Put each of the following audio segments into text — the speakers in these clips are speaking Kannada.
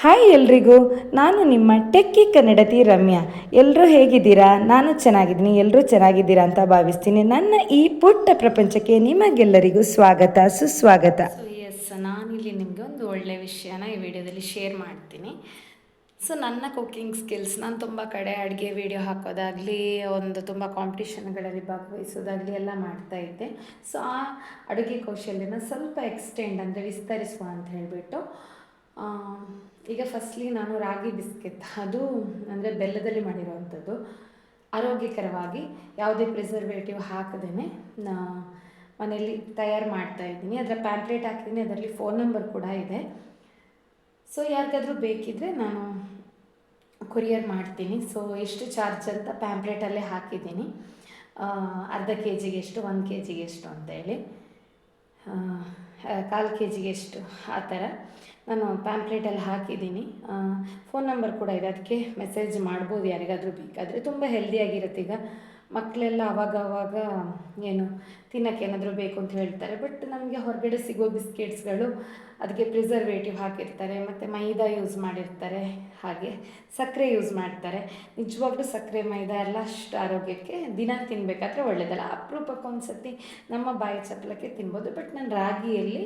ಹಾಯ್ ಎಲ್ರಿಗೂ, ನಾನು ನಿಮ್ಮ ಟೆಕ್ಕಿ ಕನ್ನಡತಿ ರಮ್ಯಾ. ಎಲ್ಲರೂ ಹೇಗಿದ್ದೀರಾ? ನಾನು ಚೆನ್ನಾಗಿದ್ದೀನಿ ಎಲ್ಲರೂ ಚೆನ್ನಾಗಿದ್ದೀರಾ ಅಂತ ಭಾವಿಸ್ತೀನಿ. ನನ್ನ ಈ ಪುಟ್ಟ ಪ್ರಪಂಚಕ್ಕೆ ನಿಮಗೆಲ್ಲರಿಗೂ ಸ್ವಾಗತ, ಸುಸ್ವಾಗತ. ಎಸ್ ನಾನಿಲ್ಲಿ ನಿಮಗೆ ಒಂದು ಒಳ್ಳೆ ವಿಷಯನ ಈ ವಿಡಿಯೋದಲ್ಲಿ ಶೇರ್ ಮಾಡ್ತೀನಿ. ಸೊ ನನ್ನ ಕುಕ್ಕಿಂಗ್ ಸ್ಕಿಲ್ಸ್ ನಾನು ತುಂಬ ಕಡೆ ಅಡುಗೆ ವಿಡಿಯೋ ಹಾಕೋದಾಗಲಿ, ಒಂದು ತುಂಬ ಕಾಂಪಿಟಿಷನ್ಗಳಲ್ಲಿ ಭಾಗವಹಿಸೋದಾಗಲಿ ಎಲ್ಲ ಮಾಡ್ತಾ ಇದ್ದೆ. ಸೊ ಆ ಅಡುಗೆ ಕೌಶಲ್ಯನ ಸ್ವಲ್ಪ ಎಕ್ಸ್ಟೆಂಡ್ ಅಂದರೆ ವಿಸ್ತರಿಸುವ ಅಂತ ಹೇಳಿಬಿಟ್ಟು ಈಗ ಫಸ್ಟ್ಲಿ ನಾನು ರಾಗಿ ಬಿಸ್ಕೆಟ್. ಅದು ಅಂದರೆ ಬೆಲ್ಲದಲ್ಲಿ ಮಾಡಿರೋವಂಥದ್ದು. ಆರೋಗ್ಯಕರವಾಗಿ ಯಾವುದೇ ಪ್ರಿಸರ್ವೇಟಿವ್ ಹಾಕದೇ ಮನೆಯಲ್ಲಿ ತಯಾರು ಮಾಡ್ತಾ ಇದ್ದೀನಿ. ಅದರ ಪ್ಯಾಂಪ್ಲೇಟ್ ಹಾಕಿದ್ದೀನಿ. ಅದರಲ್ಲಿ ಫೋನ್ ನಂಬರ್ ಕೂಡ ಇದೆ. ಸೊ ಯಾರಿಗಾದರೂ ಬೇಕಿದ್ದರೆ ನಾನು ಕೊರಿಯರ್ ಮಾಡ್ತೀನಿ. ಸೊ ಎಷ್ಟು ಚಾರ್ಜ್ ಅಂತ ಪ್ಯಾಂಪ್ಲೇಟಲ್ಲೇ ಹಾಕಿದ್ದೀನಿ. ಅರ್ಧ ಕೆ ಜಿಗೆ ಎಷ್ಟು ಒಂದು ಕೆ ಜಿಗೆ ಎಷ್ಟು ಅಂತೇಳಿ ಕಾಲು ಕೆ ಜಿಗೆ ಎಷ್ಟು ಆ ಥರ ನಾನು ಪ್ಯಾಂಪ್ಲೇಟಲ್ಲಿ ಹಾಕಿದ್ದೀನಿ. ಫೋನ್ ನಂಬರ್ ಕೂಡ ಇದೆ. ಅದಕ್ಕೆ ಮೆಸೇಜ್ ಮಾಡ್ಬೋದು ಯಾರಿಗಾದರೂ ಬೇಕಾದರೆ. ತುಂಬ ಹೆಲ್ದಿಯಾಗಿರುತ್ತೆ ಈಗ. ಮಕ್ಕಳೆಲ್ಲ ಅವಾಗ ಅವಾಗ ಏನು ತಿನ್ನೋಕ್ಕೆ ಏನಾದರೂ ಬೇಕು ಅಂತ ಹೇಳ್ತಾರೆ. ಬಟ್ ನಮಗೆ ಹೊರಗಡೆ ಸಿಗೋ ಬಿಸ್ಕೆಟ್ಸ್ಗಳು ಅದಕ್ಕೆ ಪ್ರಿಸರ್ವೇಟಿವ್ ಹಾಕಿರ್ತಾರೆ, ಮತ್ತು ಮೈದಾ ಯೂಸ್ ಮಾಡಿರ್ತಾರೆ ಹಾಗೆ, ಸಕ್ಕರೆ ಯೂಸ್ ಮಾಡ್ತಾರೆ. ನಿಜವಾಗ್ಲೂ ಸಕ್ಕರೆ, ಮೈದಾ ಎಲ್ಲ ಅಷ್ಟು ಆರೋಗ್ಯಕ್ಕೆ ದಿನ ತಿನ್ನಬೇಕಾದ್ರೆ ಒಳ್ಳೆಯದಲ್ಲ ಅಪರೂಪಕ್ಕೆ ಸತಿ ನಮ್ಮ ಬಾಯಿ ಚಪ್ಪಲಕ್ಕೆ ತಿನ್ಬೋದು. ಬಟ್ ನಾನು ರಾಗಿಯಲ್ಲಿ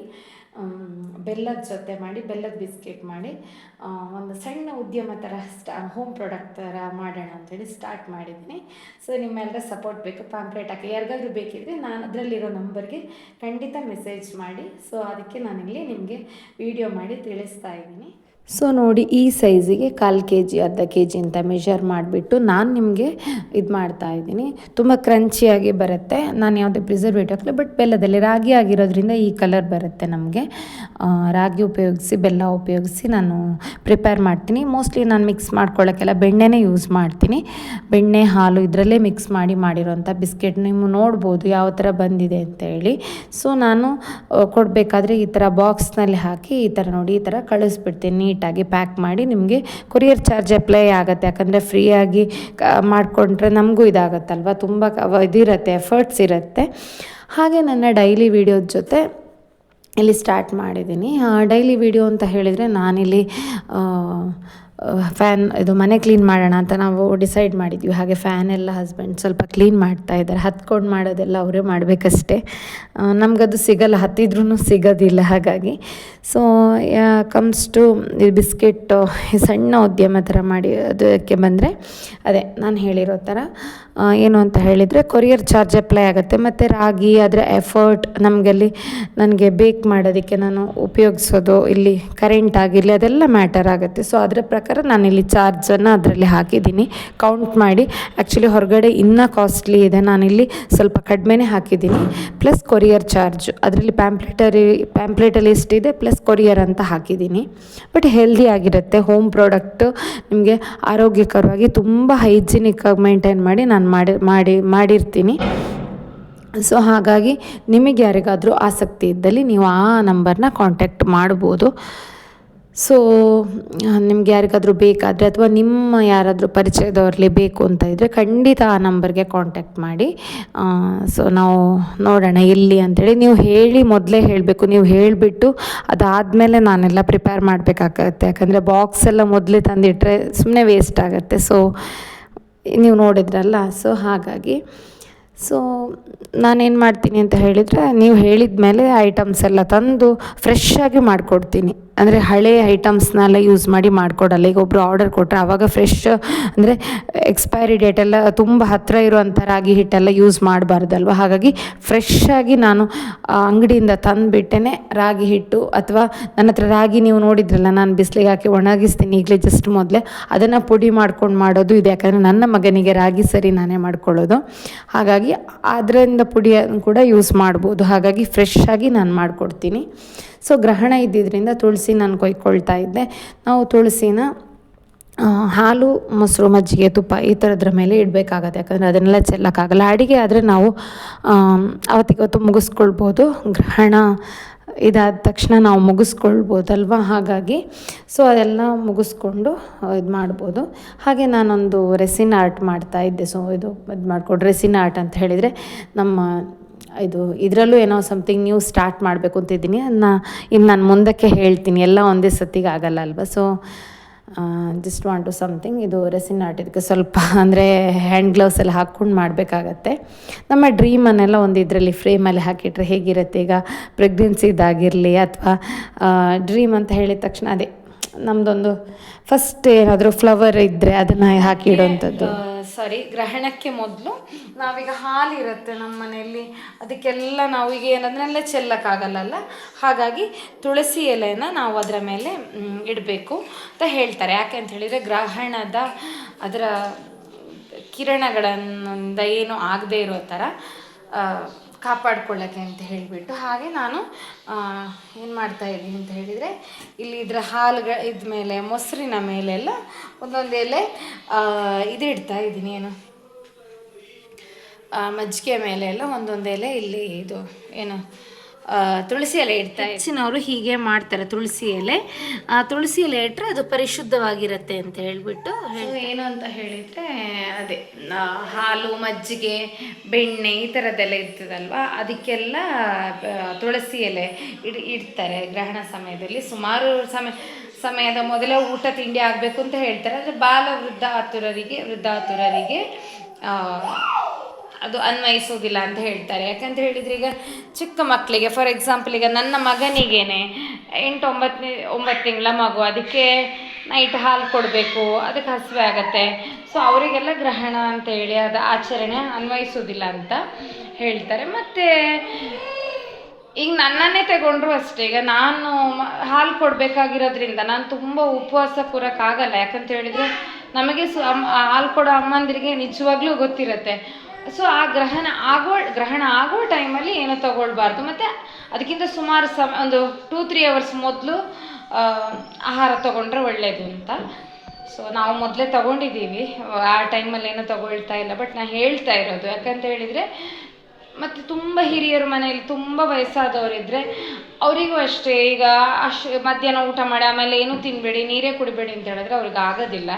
ಬೆಲ್ಲದ ಜೊತೆ ಮಾಡಿ, ಬೆಲ್ಲದ ಬಿಸ್ಕೆಟ್ ಮಾಡಿ ಒಂದು ಸಣ್ಣ ಉದ್ಯಮ ಥರ ಸ್ಟಾ ಹೋಮ್ ಪ್ರಾಡಕ್ಟ್ ಥರ ಮಾಡೋಣ ಅಂತೇಳಿ ಸ್ಟಾರ್ಟ್ ಮಾಡಿದ್ದೀನಿ. ಸೊ ನಿಮ್ಮೆಲ್ಲರ ಸಪೋರ್ಟ್ ಬೇಕು ಪಾಂಪ್ಲೇಟ್ ಹಾಕಿ. ಯಾರಿಗಾದ್ರೂ ಬೇಕಿದ್ದರೆ ನಾನು ಅದರಲ್ಲಿರೋ ನಂಬರ್ಗೆ ಖಂಡಿತ ಮೆಸೇಜ್ ಮಾಡಿ. ಸೊ ಅದಕ್ಕೆ ನಾನಿಲ್ಲಿ ನಿಮಗೆ ವಿಡಿಯೋ ಮಾಡಿ ತಿಳಿಸ್ತಾ ಇದ್ದೀನಿ. ಸೊ ನೋಡಿ ಈ ಸೈಜಿಗೆ ಕಾಲು ಕೆ ಜಿ ಅರ್ಧ ಕೆ ಜಿ ಅಂತ ಮೆಷರ್ ಮಾಡಿಬಿಟ್ಟು ನಾನು ನಿಮಗೆ ಇದು ಮಾಡ್ತಾ ಇದ್ದೀನಿ. ತುಂಬ ಕ್ರಂಚಿಯಾಗಿ ಬರುತ್ತೆ. ನಾನು ಯಾವುದೇ ಪ್ರಿಸರ್ವೇಟಿವ್ ಹಾಕಲಿ ಬಟ್ ಬೆಲ್ಲದಲ್ಲಿ ರಾಗಿ ಆಗಿರೋದ್ರಿಂದ ಈ ಕಲರ್ ಬರುತ್ತೆ ನಮಗೆ. ರಾಗಿ ಉಪಯೋಗಿಸಿ, ಬೆಲ್ಲ ಉಪಯೋಗಿಸಿ ನಾನು ಪ್ರಿಪೇರ್ ಮಾಡ್ತೀನಿ. ಮೋಸ್ಟ್ಲಿ ನಾನು ಮಿಕ್ಸ್ ಮಾಡ್ಕೊಳ್ಳೋಕ್ಕೆಲ್ಲ ಬೆಣ್ಣೆನೇ ಯೂಸ್ ಮಾಡ್ತೀನಿ. ಬೆಣ್ಣೆ, ಹಾಲು ಇದರಲ್ಲೇ ಮಿಕ್ಸ್ ಮಾಡಿ ಮಾಡಿರೋಂಥ ಬಿಸ್ಕೆಟ್ ನೀವು ನೋಡ್ಬೋದು ಯಾವ ಥರ ಬಂದಿದೆ ಅಂತ ಹೇಳಿ. ಸೊ ನಾನು ಕೊಡಬೇಕಾದ್ರೆ ಈ ಥರ ಬಾಕ್ಸ್ನಲ್ಲಿ ಹಾಕಿ ಈ ಥರ ನೋಡಿ, ಈ ಥರ ಕಳಿಸ್ಬಿಡ್ತೀನಿ ನೀಟಾಗಿ ಪ್ಯಾಕ್ ಮಾಡಿ ನಿಮಗೆ ಕೊರಿಯರ್ ಚಾರ್ಜ್ ಅಪ್ಲೈ ಆಗುತ್ತೆ. ಯಾಕಂದರೆ ಫ್ರೀಯಾಗಿ ಮಾಡಿಕೊಂಡ್ರೆ ನಮಗೂ ಇದಾಗುತ್ತಲ್ವ? ತುಂಬ ಇದಿರುತ್ತೆ, ಎಫರ್ಟ್ಸ್ ಇರುತ್ತೆ. ಹಾಗೆ ನನ್ನ ಡೈಲಿ ವೀಡಿಯೋದ ಜೊತೆ ಇಲ್ಲಿ ಸ್ಟಾರ್ಟ್ ಮಾಡಿದ್ದೀನಿ. ಡೈಲಿ ವಿಡಿಯೋ ಅಂತ ಹೇಳಿದರೆ ನಾನಿಲ್ಲಿ ಫ್ಯಾನ್ ಇದು ಮನೆ ಕ್ಲೀನ್ ಮಾಡೋಣ ಅಂತ ನಾವು ಡಿಸೈಡ್ ಮಾಡಿದ್ವಿ. ಹಾಗೆ ಫ್ಯಾನ್ ಎಲ್ಲ ಹಸ್ಬೆಂಡ್ ಸ್ವಲ್ಪ ಕ್ಲೀನ್ ಮಾಡ್ತಾ ಇದ್ದಾರೆ. ಹತ್ಕೊಂಡು ಮಾಡೋದೆಲ್ಲ ಅವರೇ ಮಾಡಬೇಕಷ್ಟೇ. ನಮಗದು ಸಿಗಲ್ಲ. ಹತ್ತಿದ್ರೂ ಸಿಗೋದಿಲ್ಲ ಹಾಗಾಗಿ. ಸೊ ಕಮ್ಸ್ ಟು ಬಿಸ್ಕೆಟ್ ಸಣ್ಣ ಉದ್ಯಮ ಥರ ಮಾಡಿ ಅದಕ್ಕೆ ಬಂದರೆ ಅದೇ ನಾನು ಹೇಳಿರೋ ಥರ ಏನು ಅಂತ ಹೇಳಿದರೆ ಕೊರಿಯರ್ ಚಾರ್ಜ್ ಅಪ್ಲೈ ಆಗುತ್ತೆ. ಮತ್ತು ರಾಗಿ ಅದರ ಎಫರ್ಟ್ ನಮಗಲ್ಲಿ ನನಗೆ ಬೇಕ್ ಮಾಡೋದಕ್ಕೆ ನಾನು ಉಪಯೋಗಿಸೋದು, ಇಲ್ಲಿ ಕರೆಂಟ್ ಆಗಿರಲಿ ಅದೆಲ್ಲ ಮ್ಯಾಟರ್ ಆಗುತ್ತೆ. ಸೊ ಅದರ ಪ್ರಕಾರ ನಾನಿಲ್ಲಿ ಚಾರ್ಜನ್ನು ಅದರಲ್ಲಿ ಹಾಕಿದ್ದೀನಿ. ಕೌಂಟ್ ಮಾಡಿ. ಆ್ಯಕ್ಚುಲಿ ಹೊರಗಡೆ ಇನ್ನೂ ಕಾಸ್ಟ್ಲಿ ಇದೆ. ನಾನಿಲ್ಲಿ ಸ್ವಲ್ಪ ಕಡಿಮೆನೇ ಹಾಕಿದ್ದೀನಿ. ಪ್ಲಸ್ ಕೊರಿಯರ್ ಚಾರ್ಜ್ ಅದರಲ್ಲಿ ಪ್ಯಾಂಪ್ಲೇಟರಿ ಪ್ಯಾಂಪ್ಲೇಟಲ್ಲಿ ಎಷ್ಟಿದೆ? ಪ್ಲಸ್ ಕೊರಿಯರ್ ಅಂತ ಹಾಕಿದ್ದೀನಿ. ಬಟ್ ಹೆಲ್ದಿ ಆಗಿರುತ್ತೆ. ಹೋಮ್ ಪ್ರಾಡಕ್ಟು ನಿಮಗೆ ಆರೋಗ್ಯಕರವಾಗಿ ತುಂಬ ಹೈಜಿನಿಕ್ ಆಗಿ ಮೇಂಟೈನ್ ಮಾಡಿ ನಾನು ಮಾಡಿ ಮಾಡಿ, ಮಾಡಿರ್ತೀನಿ. ಸೊ ಹಾಗಾಗಿ ನಿಮಗೆ ಯಾರಿಗಾದರೂ ಆಸಕ್ತಿ ಇದ್ದಲ್ಲಿ ನೀವು ಆ ನಂಬರ್ನ ಕಾಂಟ್ಯಾಕ್ಟ್ ಮಾಡ್ಬೋದು. ಸೊ ನಿಮ್ಗೆ ಯಾರಿಗಾದರೂ ಬೇಕಾದರೆ ಅಥವಾ ನಿಮ್ಮ ಯಾರಾದರೂ ಪರಿಚಯದವ್ರಲ್ಲಿ ಬೇಕು ಅಂತ ಇದ್ದರೆ ಖಂಡಿತ ಆ ನಂಬರ್ಗೆ ಕಾಂಟ್ಯಾಕ್ಟ್ ಮಾಡಿ. ಸೊ ನಾವು ನೋಡೋಣ ಎಲ್ಲಿ ಅಂತೇಳಿ. ನೀವು ಹೇಳಿ, ಮೊದಲೇ ಹೇಳಬೇಕು. ನೀವು ಹೇಳಿಬಿಟ್ಟು ಅದಾದಮೇಲೆ ನಾನೆಲ್ಲ ಪ್ರಿಪೇರ್ ಮಾಡಬೇಕಾಗತ್ತೆ. ಯಾಕಂದರೆ ಬಾಕ್ಸ್ ಎಲ್ಲ ಮೊದಲೇ ತಂದಿಟ್ಟರೆ ಸುಮ್ಮನೆ ವೇಸ್ಟ್ ಆಗುತ್ತೆ. ಸೊ ನೀವು ನೋಡಿದ್ರಲ್ಲ ಸೊ ಹಾಗಾಗಿ. ಸೊ ನಾನೇನು ಮಾಡ್ತೀನಿ ಅಂತ ಹೇಳಿದರೆ, ನೀವು ಹೇಳಿದ ಮೇಲೆ ಐಟಮ್ಸ್ ಎಲ್ಲ ತಂದು ಫ್ರೆಶ್ ಆಗಿ ಮಾಡಿಕೊಡ್ತೀನಿ. ಅಂದರೆ ಹಳೆ ಐಟಮ್ಸ್ನೆಲ್ಲ ಯೂಸ್ ಮಾಡಿ ಮಾಡಿಕೊಡಲ್ಲ. ಈಗ ಒಬ್ಬರು ಆರ್ಡರ್ ಕೊಟ್ಟರೆ ಆವಾಗ ಫ್ರೆಶ್ ಅಂದರೆ ಎಕ್ಸ್ಪೈರಿ ಡೇಟ್ ಎಲ್ಲ ತುಂಬ ಹತ್ತಿರ ಇರುವಂಥ ರಾಗಿ ಹಿಟ್ಟೆಲ್ಲ ಯೂಸ್ ಮಾಡಬಾರ್ದಲ್ವ? ಹಾಗಾಗಿ ಫ್ರೆಶ್ ಆಗಿ ನಾನು ಅಂಗಡಿಯಿಂದ ತಂದುಬಿಟ್ಟೇ ರಾಗಿ ಹಿಟ್ಟು. ಅಥವಾ ನನ್ನ ಹತ್ರ ರಾಗಿ ನೀವು ನೋಡಿದ್ರಲ್ಲ, ನಾನು ಬಿಸಿಲಿಗೆ ಹಾಕಿ ಒಣಗಿಸ್ತೀನಿ ಈಗಲೇ ಜಸ್ಟ್ ಮೊದಲೇ. ಅದನ್ನು ಪುಡಿ ಮಾಡ್ಕೊಂಡು ಮಾಡೋದು ಇದೆ. ಯಾಕಂದರೆ ನನ್ನ ಮಗನಿಗೆ ರಾಗಿ ಸರಿ ನಾನೇ ಮಾಡ್ಕೊಳ್ಳೋದು. ಹಾಗಾಗಿ ಅದರಿಂದ ಪುಡಿಯನ್ನು ಕೂಡ ಯೂಸ್ ಮಾಡ್ಬೋದು. ಹಾಗಾಗಿ ಫ್ರೆಶ್ ಆಗಿ ನಾನು ಮಾಡಿಕೊಡ್ತೀನಿ. ಸೊ ಗ್ರಹಣ ಇದ್ದಿದ್ದರಿಂದ ತುಳಸಿ ನಾನು ಕೊಯ್ಕೊಳ್ತಾ ಇದ್ದೆ. ನಾವು ತುಳಸಿನ ಹಾಲು, ಮೊಸರು, ಮಜ್ಜಿಗೆ, ತುಪ್ಪ ಈ ಥರದ್ರ ಮೇಲೆ ಇಡಬೇಕಾಗತ್ತೆ. ಯಾಕಂದರೆ ಅದನ್ನೆಲ್ಲ ಚೆಲ್ಲಕ್ಕಾಗಲ್ಲ. ಅಡುಗೆ ಆದರೆ ನಾವು ಅವತ್ತಿಗೊತ್ತು ಮುಗಿಸ್ಕೊಳ್ಬೋದು. ಗ್ರಹಣ ಇದಾದ ತಕ್ಷಣ ನಾವು ಮುಗಿಸ್ಕೊಳ್ಬೋದಲ್ವ? ಹಾಗಾಗಿ, ಸೊ ಅದೆಲ್ಲ ಮುಗಿಸ್ಕೊಂಡು ಇದು ಮಾಡ್ಬೋದು. ಹಾಗೆ ನಾನೊಂದು ರೆಸಿನ್ ಆರ್ಟ್ ಮಾಡ್ತಾ ಇದ್ದೆ. ಸೊ ಇದು ಇದು ಮಾಡ್ಕೊಂಡು ರೆಸಿನ್ ಆರ್ಟ್ ಅಂತ ಹೇಳಿದರೆ ನಮ್ಮ ಇದು ಇದರಲ್ಲೂ ಏನೋ ಸಮಥಿಂಗ್ ನ್ಯೂ ಸ್ಟಾರ್ಟ್ ಮಾಡಬೇಕು ಅಂತಿದ್ದೀನಿ ಅದನ್ನ ಇನ್ನು ನಾನು ಮುಂದಕ್ಕೆ ಹೇಳ್ತೀನಿ. ಎಲ್ಲ ಒಂದೇ ಸತ್ತಿಗೆ ಆಗಲ್ಲ ಅಲ್ವಾ? So just want to something ಇದು ರೆಸಿನ್ ಆರ್ಟ್ ಇದಕ್ಕೆ ಸ್ವಲ್ಪ ಅಂದರೆ ಹ್ಯಾಂಡ್ ಗ್ಲೌಸ್ ಎಲ್ಲ ಹಾಕ್ಕೊಂಡು ಮಾಡಬೇಕಾಗತ್ತೆ. ನಮ್ಮ ಡ್ರೀಮನ್ನೆಲ್ಲ ಒಂದು ಇದರಲ್ಲಿ ಫ್ರೇಮಲ್ಲಿ ಹಾಕಿಟ್ರೆ ಹೇಗಿರುತ್ತೆ? ಈಗ ಪ್ರೆಗ್ನೆನ್ಸಿದಾಗಿರಲಿ ಅಥವಾ ಡ್ರೀಮ್ ಅಂತ ಹೇಳಿದ ತಕ್ಷಣ ಅದೇ ನಮ್ಮದೊಂದು ಫಸ್ಟ್ ಏನಾದರೂ ಫ್ಲವರ್ ಇದ್ದರೆ ಅದನ್ನು ಹಾಕಿ ಇಡೋವಂಥದ್ದು ಸಾರಿ, ಗ್ರಹಣಕ್ಕೆ ಮೊದಲು ನಾವೀಗ ಹಾಲಿರುತ್ತೆ ನಮ್ಮ ಮನೆಯಲ್ಲಿ ಅದಕ್ಕೆಲ್ಲ ನಾವು ಈಗ ಏನಂದ್ರೆಲ್ಲ ಚೆಲ್ಲಕ್ಕಾಗಲ್ಲಲ್ಲ? ಹಾಗಾಗಿ ತುಳಸಿ ಎಲೆಯನ್ನು ನಾವು ಅದರ ಮೇಲೆ ಇಡಬೇಕು ಅಂತ ಹೇಳ್ತಾರೆ. ಯಾಕೆ ಅಂತ ಹೇಳಿದರೆ ಗ್ರಹಣದ ಅದರ ಕಿರಣಗಳಿಂದ ಏನು ಆಗದೆ ಇರೋ ಥರ ಕಾಪಾಡ್ಕೊಳ್ಳೋಕ್ಕೆ ಅಂತ ಹೇಳಿಬಿಟ್ಟು ಹಾಗೆ ನಾನು ಏನು ಮಾಡ್ತಾ ಇದ್ದೀನಿ ಅಂತ ಹೇಳಿದರೆ, ಇಲ್ಲಿ ಇದರ ಹಾಲುಗಳ ಇದ ಮೇಲೆ, ಮೊಸರಿನ ಮೇಲೆಲ್ಲ ಒಂದೊಂದು ಎಲೆ ಇದು ಇಡ್ತಾ ಇದ್ದೀನಿ. ಏನು? ಮಜ್ಜಿಗೆ ಮೇಲೆ ಎಲ್ಲ ಒಂದೊಂದು ಎಲೆ ಇಲ್ಲಿ ಇದು, ಏನು? ತುಳಸಿ ಎಲೆ ಇಡ್ತಾ ಹೆಚ್ಚಿನವರು ಹೀಗೆ ಮಾಡ್ತಾರೆ ತುಳಸಿ ಎಲೆ. ಆ, ತುಳಸಿ ಎಲೆ ಇಟ್ಟರೆ ಅದು ಪರಿಶುದ್ಧವಾಗಿರುತ್ತೆ ಅಂತ ಹೇಳ್ಬಿಟ್ಟು ಏನು ಅಂತ ಹೇಳಿದರೆ ಅದೇ ಹಾಲು ಮಜ್ಜಿಗೆ ಬೆಣ್ಣೆ ಈ ಥರದ್ದೆಲ್ಲ ಇರ್ತದಲ್ವಾ? ಅದಕ್ಕೆಲ್ಲ ತುಳಸಿ ಎಲೆ ಇಡ್ ಇಡ್ತಾರೆ ಗ್ರಹಣ ಸಮಯದಲ್ಲಿ. ಸುಮಾರು ಸಮಯ ಸಮಯದ ಮೊದಲೇ ಊಟ ತಿಂಡಿ ಆಗಬೇಕು ಅಂತ ಹೇಳ್ತಾರೆ. ಅಂದರೆ ಬಾಲ ವೃದ್ಧ ಆತುರರಿಗೆ ವೃದ್ಧಾತುರರಿಗೆ ಆ, ಅದು ಅನ್ವಯಿಸೋದಿಲ್ಲ ಅಂತ ಹೇಳ್ತಾರೆ. ಯಾಕಂತ ಹೇಳಿದರೆ ಈಗ ಚಿಕ್ಕ ಮಕ್ಕಳಿಗೆ ಫಾರ್ ಎಕ್ಸಾಂಪಲ್ ಈಗ ನನ್ನ ಮಗನಿಗೇನೆ ಎಂಟು ಒಂಬತ್ತನೇ ಒಂಬತ್ತು ತಿಂಗಳ ಮಗು, ಅದಕ್ಕೆ ನೈಟ್ ಹಾಲು ಕೊಡಬೇಕು, ಅದಕ್ಕೆ ಹಸಿವೆ ಆಗತ್ತೆ. ಸೊ ಅವರಿಗೆಲ್ಲ ಗ್ರಹಣ ಅಂತ ಹೇಳಿ ಅದು ಆಚರಣೆ ಅನ್ವಯಿಸೋದಿಲ್ಲ ಅಂತ ಹೇಳ್ತಾರೆ. ಮತ್ತು ಈಗ ನನ್ನನ್ನೇ ತಗೊಂಡ್ರು ಅಷ್ಟೇ. ಈಗ ನಾನು ಹಾಲು ಕೊಡಬೇಕಾಗಿರೋದ್ರಿಂದ ನಾನು ತುಂಬ ಉಪವಾಸ ಕೂರಕ್ಕಾಗಲ್ಲ ಯಾಕಂತ ಹೇಳಿದರೆ ನಮಗೆ ಸು, ಅಮ್ಮ ಹಾಲು ಕೊಡೋ ಅಮ್ಮಂದಿರಿಗೆ ನಿಜವಾಗ್ಲೂ ಗೊತ್ತಿರುತ್ತೆ. ಸೊ ಆ ಗ್ರಹಣ ಆಗೋ ಗ್ರಹಣ ಆಗೋ ಟೈಮಲ್ಲಿ ಏನೂ ತಗೊಳ್ಬಾರ್ದು. ಮತ್ತು ಅದಕ್ಕಿಂತ ಸುಮಾರು ಸಮ ಒಂದು ಟೂ ತ್ರೀ ಅವರ್ಸ್ ಮೊದಲು ಆಹಾರ ತಗೊಂಡ್ರೆ ಒಳ್ಳೆಯದು ಅಂತ. ಸೊ ನಾವು ಮೊದಲೇ ತಗೊಂಡಿದ್ದೀವಿ. ಆ ಟೈಮಲ್ಲಿ ಏನೂ ತಗೊಳ್ತಾ ಇಲ್ಲ. ಬಟ್ ನಾನು ಹೇಳ್ತಾ ಇರೋದು, ಯಾಕಂತ ಹೇಳಿದರೆ ಮತ್ತು ತುಂಬ ಹಿರಿಯರು ಮನೆಯಲ್ಲಿ ತುಂಬ ವಯಸ್ಸಾದವರಿದ್ದರೆ ಅವರಿಗೂ ಅಷ್ಟೇ, ಈಗ ಅಶ್, ಮಧ್ಯಾಹ್ನ ಊಟ ಮಾಡಿ, ಆಮೇಲೆ ಏನೂ ತಿನ್ನಬೇಡಿ ನೀರೇ ಕುಡಿಬೇಡಿ ಅಂತ ಹೇಳಿದ್ರೆ ಅವ್ರಿಗೆ ಆಗೋದಿಲ್ಲ.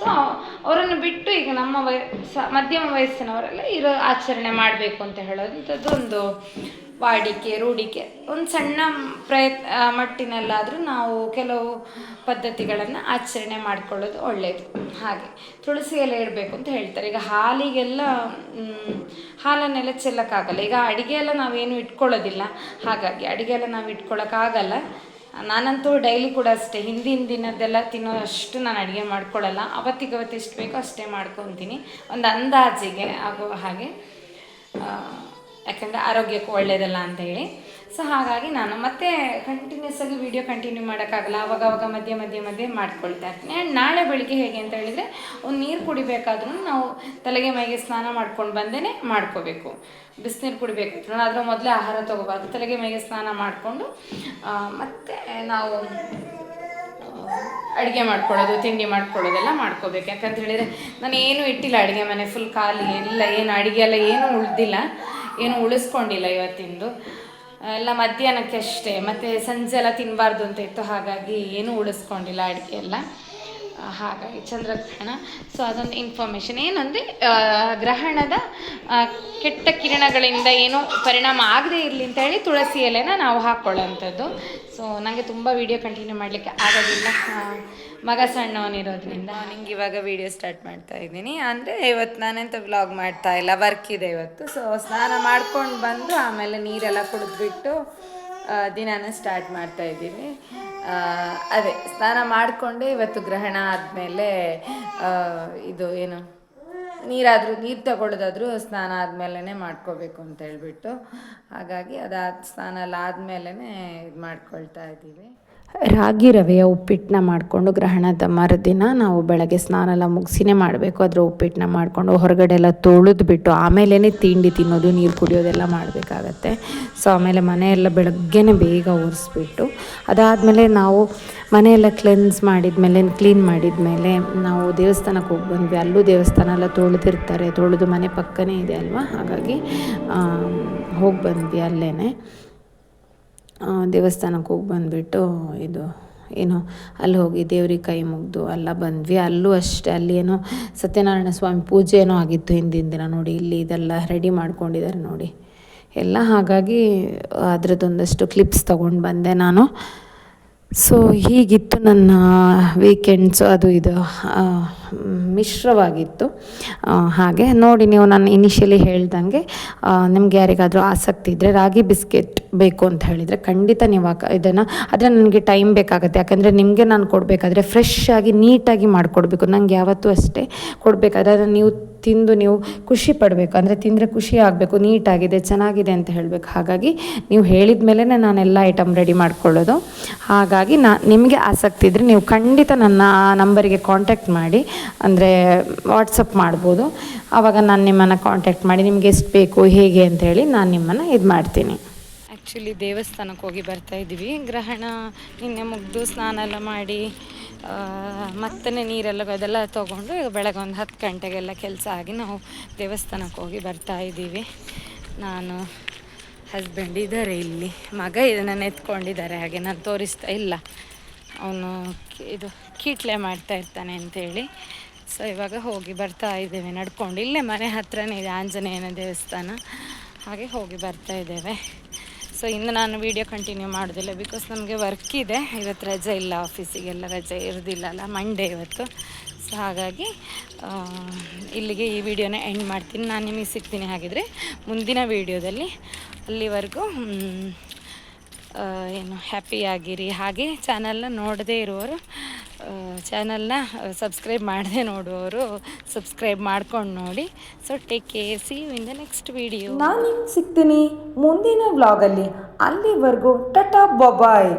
ಸೊ ಅವರನ್ನು ಬಿಟ್ಟು ಈಗ ನಮ್ಮ ವಯಸ್ಸ, ಮಧ್ಯಮ ವಯಸ್ಸಿನವರೆಲ್ಲ ಇರೋ ಆಚರಣೆ ಮಾಡಬೇಕು ಅಂತ ಹೇಳೋದಂಥದ್ದು ಒಂದು ವಾಡಿಕೆ, ರೂಢಿಕೆ. ಒಂದು ಸಣ್ಣ ಪ್ರಯತ್ನ ಮಟ್ಟಿನಲ್ಲಾದರೂ ನಾವು ಕೆಲವು ಪದ್ಧತಿಗಳನ್ನು ಆಚರಣೆ ಮಾಡ್ಕೊಳ್ಳೋದು ಒಳ್ಳೆಯದು ಹಾಗೆ. ತುಳಸಿ ಎಲೆ ಇಡಬೇಕು ಅಂತ ಹೇಳ್ತಾರೆ. ಈಗ ಹಾಲಿಗೆಲ್ಲ ಹಾಲನ್ನೆಲ್ಲ ಚೆಲ್ಲಕ್ಕಾಗಲ್ಲ. ಈಗ ಅಡುಗೆ ಎಲ್ಲ ನಾವೇನು ಇಟ್ಕೊಳ್ಳೋದಿಲ್ಲ. ಹಾಗಾಗಿ ಅಡುಗೆ ಎಲ್ಲ ನಾವು ಇಟ್ಕೊಳ್ಳೋಕ್ಕಾಗಲ್ಲ ನಾನಂತೂ ಡೈಲಿ ಕೂಡ ಅಷ್ಟೇ. ಹಿಂದಿನ ದಿನದ್ದೆಲ್ಲ ತಿನ್ನೋ ಅಷ್ಟು ನಾನು ಅಡುಗೆ ಮಾಡ್ಕೊಳ್ಳಲ್ಲ ಅವತ್ತಿಗೆ ಅವತ್ತು ಎಷ್ಟು ಬೇಕೋ ಅಷ್ಟೇ ಮಾಡ್ಕೊತೀನಿ. ಒಂದು ಅಂದಾಜಿಗೆ ಆಗೋ ಹಾಗೆ ಯಾಕಂದರೆ ಆರೋಗ್ಯಕ್ಕೂ ಒಳ್ಳೆಯದಲ್ಲ ಅಂತ ಹೇಳಿ. ಸೊ ಹಾಗಾಗಿ ನಾನು ಮತ್ತೆ ಕಂಟಿನ್ಯೂಸ್ ಆಗಿ ವಿಡಿಯೋ ಕಂಟಿನ್ಯೂ ಮಾಡೋಕ್ಕಾಗಲ್ಲ. ಅವಾಗ ಅವಾಗ ಮಧ್ಯೆ ಮಧ್ಯೆ ಮಧ್ಯೆ ಮಾಡ್ಕೊಳ್ತಾ ಇರ್ತೀನಿ. ಆ್ಯಂಡ್ ನಾಳೆ ಬೆಳಿಗ್ಗೆ ಹೇಗೆ ಅಂತ ಹೇಳಿದರೆ, ಒಂದು ನೀರು ಕುಡಿಬೇಕಾದ್ರೂ ನಾವು ತಲೆಗೆ ಮೈಗೆ ಸ್ನಾನ ಮಾಡ್ಕೊಂಡು ಬಂದೇ ಮಾಡ್ಕೋಬೇಕು. ಬಿಸಿನೀರು ಕುಡಿಬೇಕು. ಅದ್ರ ಮೊದಲೇ ಆಹಾರ ತೊಗೋಬಾರ್ದು. ತಲೆಗೆ ಮೈಗೆ ಸ್ನಾನ ಮಾಡಿಕೊಂಡು ಮತ್ತು ನಾವು ಅಡುಗೆ ಮಾಡ್ಕೊಳ್ಳೋದು, ತಿಂಡಿ ಮಾಡ್ಕೊಳ್ಳೋದೆಲ್ಲ ಮಾಡ್ಕೋಬೇಕು. ಯಾಕಂತ ಹೇಳಿದರೆ ನಾನು ಏನೂ ಇಟ್ಟಿಲ್ಲ ಅಡುಗೆ ಮನೆ ಫುಲ್ ಖಾಲಿ, ಎಲ್ಲ ಏನು ಅಡುಗೆ ಎಲ್ಲ ಏನೂ ಉಳ್ದಿಲ್ಲ. ಏನು ಉಳಿಸ್ಕೊಂಡಿಲ್ಲ ಇವತ್ತಿಂದು. ಎಲ್ಲ ಮಧ್ಯಾಹ್ನಕ್ಕೆ ಅಷ್ಟೇ. ಮತ್ತು ಸಂಜೆ ಎಲ್ಲ ತಿನ್ನಬಾರ್ದು ಅಂತ ಇತ್ತು, ಹಾಗಾಗಿ ಏನೂ ಉಳಿಸ್ಕೊಂಡಿಲ್ಲ ಅಡುಗೆ ಎಲ್ಲ. ಹಾಗಾಗಿ ಚಂದ್ರಗ್ರಹಣ. ಸೊ ಅದೊಂದು ಇನ್ಫಾರ್ಮೇಷನ್ ಏನಂದರೆ ಗ್ರಹಣದ ಕೆಟ್ಟ ಕಿರಣಗಳಿಂದ ಏನು ಪರಿಣಾಮ ಆಗದೇ ಇರಲಿ ಅಂತ ಹೇಳಿ ತುಳಸಿ ಎಲೆನ ನಾವು ಹಾಕ್ಕೊಳ್ಳೋಂಥದ್ದು ಸೊ ನನಗೆ ತುಂಬ ವೀಡಿಯೋ ಕಂಟಿನ್ಯೂ ಮಾಡಲಿಕ್ಕೆ ಆಗೋದಿಲ್ಲ. ಮಗ ಸಣ್ಣವನಿರೋದ್ರಿಂದ. ನಿಂಗೆ ಇವಾಗ ವಿಡಿಯೋ ಸ್ಟಾರ್ಟ್ ಮಾಡ್ತಾ ಇದ್ದೀನಿ. ಅಂದರೆ ಇವತ್ತು ನಾನೆಂತ ವ್ಲಾಗ್ ಮಾಡ್ತಾ ಇಲ್ಲ ವರ್ಕ್ ಇದೆ ಇವತ್ತು. ಸೊ ಸ್ನಾನ ಮಾಡ್ಕೊಂಡು ಬಂದು ಆಮೇಲೆ ನೀರೆಲ್ಲ ಕುಡಿದ್ಬಿಟ್ಟು ದಿನಾನ ಸ್ಟಾರ್ಟ್ ಮಾಡ್ತಾ ಇದ್ದೀನಿ. ಅದೇ, ಸ್ನಾನ ಮಾಡಿಕೊಂಡೆ ಇವತ್ತು ಗ್ರಹಣ ಆದಮೇಲೆ ಇದು ಏನು, ನೀರಾದರೂ, ನೀರು ತಗೊಳ್ಳೋದಾದರೂ ಸ್ನಾನ ಆದಮೇಲೆ ಮಾಡ್ಕೋಬೇಕು ಅಂತ ಹೇಳ್ಬಿಟ್ಟು. ಹಾಗಾಗಿ ಅದಾದ ಸ್ನಾನ ಇದು ಮಾಡ್ಕೊಳ್ತಾ ಇದ್ದೀವಿ. ರಾಗಿ ರವೆಯ ಉಪ್ಪಿಟ್ಟನ್ನ ಮಾಡಿಕೊಂಡು ಗ್ರಹಣದ ಮರುದಿನ ನಾವು ಬೆಳಗ್ಗೆ ಸ್ನಾನ ಎಲ್ಲ ಮುಗಿಸಿನೇ ಮಾಡಬೇಕು. ಅದರ ಉಪ್ಪಿಟ್ಟನ್ನ ಮಾಡಿಕೊಂಡು ಹೊರಗಡೆ ಎಲ್ಲ ತೊಳೆದು ಬಿಟ್ಟು ಆಮೇಲೇ ತಿಂಡಿ ತಿನ್ನೋದು, ನೀರು ಕುಡಿಯೋದೆಲ್ಲ ಮಾಡಬೇಕಾಗತ್ತೆ. ಸೊ ಆಮೇಲೆ ಮನೆಯೆಲ್ಲ ಬೆಳಗ್ಗೆನೇ ಬೇಗ ಒರೆಸ್ಬಿಟ್ಟು ಅದಾದಮೇಲೆ ನಾವು ಮನೆಯೆಲ್ಲ ಕ್ಲೆನ್ಸ್ ಮಾಡಿದ್ಮೇಲೆ ಕ್ಲೀನ್ ಮಾಡಿದ್ಮೇಲೆ ನಾವು ದೇವಸ್ಥಾನಕ್ಕೆ ಹೋಗಿ ಬಂದ್ವಿ. ಅಲ್ಲೂ ದೇವಸ್ಥಾನ ಎಲ್ಲ ತೊಳೆದಿರ್ತಾರೆ, ತೊಳೆದು ಮನೆ ಪಕ್ಕನೇ ಇದೆ ಅಲ್ವಾ? ಹಾಗಾಗಿ ಹೋಗಿ ಬಂದ್ವಿ ಅಲ್ಲೇ ದೇವಸ್ಥಾನಕ್ಕೆ ಹೋಗಿ ಬಂದುಬಿಟ್ಟು ಇದು, ಏನು, ಅಲ್ಲಿ ಹೋಗಿ ದೇವ್ರಿಗೆ ಕೈ ಮುಗಿದು ಎಲ್ಲ ಬಂದ್ವಿ. ಅಲ್ಲೂ ಅಷ್ಟೇ, ಅಲ್ಲಿ ಏನೋ ಸತ್ಯನಾರಾಯಣ ಸ್ವಾಮಿ ಪೂಜೆ ಏನೋ ಆಗಿತ್ತು ಹಿಂದಿನ ದಿನ ನೋಡಿ, ಇಲ್ಲಿ ಇದೆಲ್ಲ ರೆಡಿ ಮಾಡ್ಕೊಂಡಿದ್ದಾರೆ ನೋಡಿ. ಎಲ್ಲ ಹಾಗಾಗಿ ಅದರದ್ದೊಂದಷ್ಟು ಕ್ಲಿಪ್ಸ್ ತೊಗೊಂಡು ಬಂದೆ ನಾನು. ಸೊ ಹೀಗಿತ್ತು ನನ್ನ ವೀಕೆಂಡ್ಸು ಅದು ಇದು ಮಿಶ್ರವಾಗಿತ್ತು. ಹಾಗೆ ನೋಡಿ ನೀವು ನಾನು ಇನಿಷಿಯಲಿ ಹೇಳ್ದಂಗೆ ನಿಮ್ಗೆ ಯಾರಿಗಾದರೂ ಆಸಕ್ತಿ ಇದ್ದರೆ ರಾಗಿ ಬಿಸ್ಕೆಟ್ ಬೇಕು ಅಂತ ಹೇಳಿದರೆ ಖಂಡಿತ ನೀವು ಇದನ್ನು, ಆದರೆ ನನಗೆ ಟೈಮ್ ಬೇಕಾಗುತ್ತೆ. ಯಾಕಂದರೆ ನಿಮಗೆ ನಾನು ಕೊಡಬೇಕಾದ್ರೆ ಫ್ರೆಶ್ ಆಗಿ ನೀಟಾಗಿ ಮಾಡಿಕೊಡ್ಬೇಕು. ನಂಗೆ ಯಾವತ್ತೂ ಅಷ್ಟೇ ಕೊಡಬೇಕಾದ್ರೆ, ಅದನ್ನು ನೀವು ತಿಂದು ನೀವು ಖುಷಿ ಪಡಬೇಕು. ಅಂದರೆ ತಿಂದರೆ ಖುಷಿ ಆಗಬೇಕು, ನೀಟಾಗಿದೆ, ಚೆನ್ನಾಗಿದೆ ಅಂತ ಹೇಳಬೇಕು. ಹಾಗಾಗಿ ನೀವು ಹೇಳಿದ ಮೇಲೇ ನಾನೆಲ್ಲ ಐಟಮ್ ರೆಡಿ ಮಾಡ್ಕೊಳ್ಳೋದು. ಹಾಗಾಗಿ ನಾ, ನಿಮಗೆ ಆಸಕ್ತಿ ಇದ್ದರೆ ನೀವು ಖಂಡಿತ ನನ್ನ ಆ ನಂಬರಿಗೆ ಕಾಂಟ್ಯಾಕ್ಟ್ ಮಾಡಿ. ಅಂದರೆ ವಾಟ್ಸಪ್ ಮಾಡ್ಬೋದು. ಆವಾಗ ನಾನು ನಿಮ್ಮನ್ನು ಕಾಂಟ್ಯಾಕ್ಟ್ ಮಾಡಿ, ನಿಮ್ಗೆ ಎಷ್ಟು ಬೇಕು, ಹೇಗೆ ಅಂತ ಹೇಳಿ ನಾನು ನಿಮ್ಮನ್ನು ಇದು ಮಾಡ್ತೀನಿ. ಆ್ಯಕ್ಚುಲಿ ದೇವಸ್ಥಾನಕ್ಕೆ ಹೋಗಿ ಬರ್ತಾ ಇದ್ದೀವಿ. ಗ್ರಹಣ, ನಿನ್ನೆ ಮುಗ್ದು ಸ್ನಾನ ಎಲ್ಲ ಮಾಡಿ. ಮತ್ತೆ ನೀರೆಲ್ಲ ಅದೆಲ್ಲ ತೊಗೊಂಡು ಈಗ ಬೆಳಗ್ಗೆ ಒಂದು ಹತ್ತು ಗಂಟೆಗೆಲ್ಲ ಕೆಲಸ ಆಗಿ ನಾವು ದೇವಸ್ಥಾನಕ್ಕೆ ಹೋಗಿ ಬರ್ತಾ ಇದ್ದೀವಿ. ನಾನು ಹಸ್ಬೆಂಡ್ ಇದ್ದಾರೆ ಇಲ್ಲಿ. ಮಗ ಇದನ್ನು ಎತ್ಕೊಂಡಿದ್ದಾರೆ, ಹಾಗೆ ನಾನು ತೋರಿಸ್ತಾ ಇಲ್ಲ. ಅವನು ಇದು ಕೀಟ್ಲೆ ಮಾಡ್ತಾ ಇರ್ತಾನೆ ಅಂತೇಳಿ. ಸೊ ಇವಾಗ ಹೋಗಿ ಬರ್ತಾ ಇದ್ದೇವೆ. ನಡ್ಕೊಂಡು ಇಲ್ಲೇ ಮನೆ ಹತ್ರನೇ ಇದೆ, ಆಂಜನೇಯನ ದೇವಸ್ಥಾನ. ಹಾಗೆ ಹೋಗಿ ಬರ್ತಾ ಇದ್ದೇವೆ. ಸೊ ಇನ್ನು ನಾನು ವೀಡಿಯೋ ಕಂಟಿನ್ಯೂ ಮಾಡೋದಿಲ್ಲ ಬಿಕಾಸ್ ನಮಗೆ ವರ್ಕ್ ಇದೆ. ಇವತ್ತು ರಜೆ ಇಲ್ಲ ಆಫೀಸಿಗೆಲ್ಲ ರಜೆ ಇರೋದಿಲ್ಲ ಅಲ್ಲ ಮಂಡೇ ಇವತ್ತು. ಸೊ ಹಾಗಾಗಿ ಇಲ್ಲಿಗೆ ಈ ವಿಡಿಯೋನ ಎಂಡ್ ಮಾಡ್ತೀನಿ. ನಾನು ನಿಮಗೆ ಸಿಗ್ತೀನಿ ಹಾಗಿದ್ರೆ ಮುಂದಿನ ವೀಡಿಯೋದಲ್ಲಿ ಅಲ್ಲಿವರೆಗೂ ಏನು ಹ್ಯಾಪಿಯಾಗಿರಿ ಹಾಗೆ ಚಾನಲ್ನ ನೋಡದೇ ಇರುವವರು ಚಾನಲ್ನ ಸಬ್ಸ್ಕ್ರೈಬ್ ಮಾಡದೆ ನೋಡುವವರು ಸಬ್ಸ್ಕ್ರೈಬ್ ಮಾಡ್ಕೊಂಡು ನೋಡಿ. So take care see you in the next video ನಾನು ಸಿಗ್ತೀನಿ ಮುಂದಿನ ವ್ಲಾಗಲ್ಲಿ ಅಲ್ಲಿವರೆಗೂ, ಟಟಾ ಬೊಬಾಯ್